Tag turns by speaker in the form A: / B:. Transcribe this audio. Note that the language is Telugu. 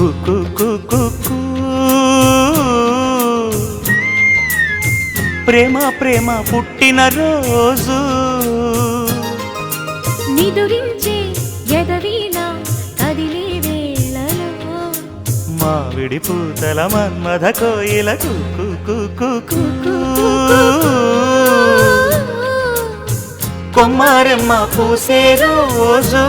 A: కు
B: కుకు ప్రేమ ప్రేమ పుట్టిన రోజు.
A: నిదురించే ఎదవీణ కదిలే వేళలో.
B: మావిడి పూతల మన్మథ కోయిల
A: కుకు కు కు.
B: కొమ్మారెమ్మ పూసే రోజు.